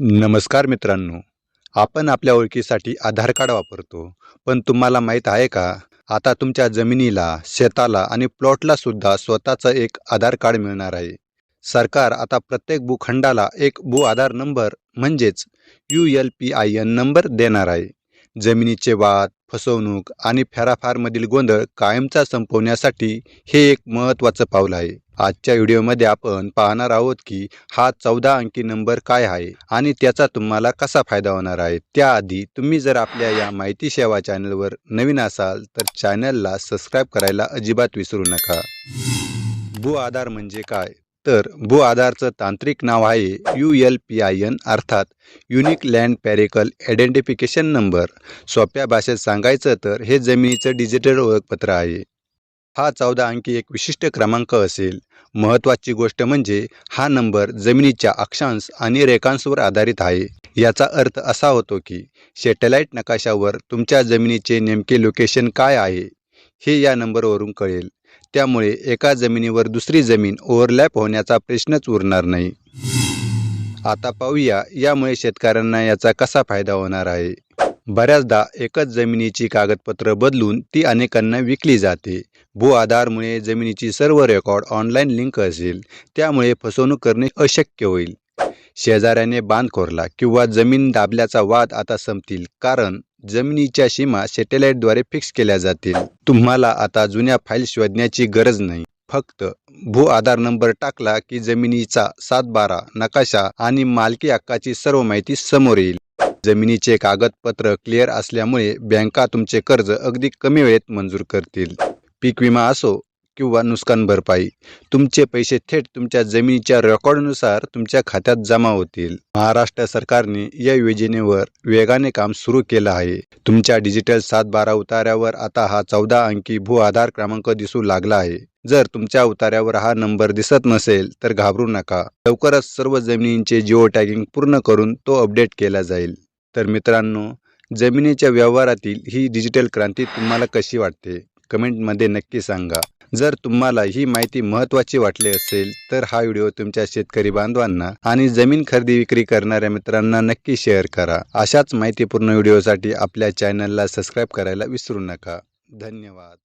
नमस्कार मित्रांनो. आपण आपल्या ओळखीसाठी आधार कार्ड वापरतो. पण तुम्हाला माहीत आहे का? आता तुमच्या जमिनीला शेताला आणि प्लॉटला सुद्धा स्वतःचं एक आधार कार्ड मिळणार आहे. सरकार आता प्रत्येक भूखंडाला एक भू आधार नंबर म्हणजेच U L P I N number देणार आहे. जमिनीचे वाद फसवणूक आणि फेराफारमधील गोंधळ कायमचा संपवण्यासाठी हे एक महत्त्वाचं पाऊल आहे. आजच्या व्हिडिओमध्ये आपण पाहणार आहोत की हा चौदा अंकी नंबर काय आहे आणि त्याचा तुम्हाला कसा फायदा होणार आहे. त्याआधी तुम्ही जर आपल्या या माहिती सेवा चॅनलवर नवीन असाल तर चॅनलला सबस्क्राईब करायला अजिबात विसरू नका. भू आधार म्हणजे काय? तर भू आधारचं तांत्रिक नाव आहे U L P I N अर्थात unique land parcel identification number. सोप्या भाषेत सांगायचं तर हे जमिनीचं डिजिटल ओळखपत्र आहे. हा चौदा अंकी एक विशिष्ट क्रमांक असेल. महत्त्वाची गोष्ट म्हणजे हा नंबर जमिनीच्या अक्षांश आणि रेखांशवर आधारित आहे. याचा अर्थ असा होतो की सॅटेलाईट नकाशावर तुमच्या जमिनीचे नेमके लोकेशन काय आहे हे या नंबरवरून कळेल. त्यामुळे एका जमिनीवर दुसरी जमीन ओव्हरलॅप होण्याचा प्रश्नच उरणार नाही. आता पाहूया यामुळे शेतकऱ्यांना याचा कसा फायदा होणार आहे? बऱ्याचदा एकच जमिनीची कागदपत्र बदलून ती अनेकांना विकली जाते. भू आधारमुळे जमिनीची सर्व रेकॉर्ड ऑनलाईन लिंक असेल त्यामुळे फसवणूक करणे अशक्य होईल. शेजाऱ्याने बांध कोरला किंवा जमीन दाबल्याचा वाद आता संपतील कारण जमिनीच्या सीमा सॅटेलाईटद्वारे फिक्स केल्या जातील. तुम्हाला आता जुन्या फाईल शोधण्याची गरज नाही. फक्त भू आधार नंबर टाकला की जमिनीचा सात बारा नकाशा आणि मालकी हक्काची सर्व माहिती समोर येईल. जमिनीचे कागदपत्र क्लिअर असल्यामुळे बँका तुमचे कर्ज अगदी कमी वेळेत मंजूर करतील. पीक विमा असो किंवा नुकसान भरपाई तुमचे पैसे थेट तुमच्या जमिनीच्या रेकॉर्डनुसार तुमच्या खात्यात जमा होतील. महाराष्ट्र सरकारने या योजनेवर वेगाने काम सुरू केलं आहे. तुमच्या डिजिटल सात बारा उतार्यावर आता हा चौदा अंकी भू आधार क्रमांक दिसू लागला आहे. जर तुमच्या उतार्यावर हा नंबर दिसत नसेल तर घाबरू नका. लवकरच सर्व जमिनींचे जिओ टॅगिंग पूर्ण करून तो अपडेट केला जाईल. तर मित्रांनो जमिनीच्या व्यवहारातील ही डिजिटल क्रांती तुम्हाला कशी वाटते? कमेंटमध्ये नक्की सांगा. जर तुम्हाला ही माहिती महत्त्वाची वाटली असेल तर हा व्हिडिओ तुमच्या शेतकरी बांधवांना आणि जमीन खरेदी विक्री करणाऱ्या मित्रांना नक्की शेअर करा. अशाच माहितीपूर्ण व्हिडिओसाठी आपल्या चॅनलला सबस्क्राईब करायला विसरू नका. धन्यवाद.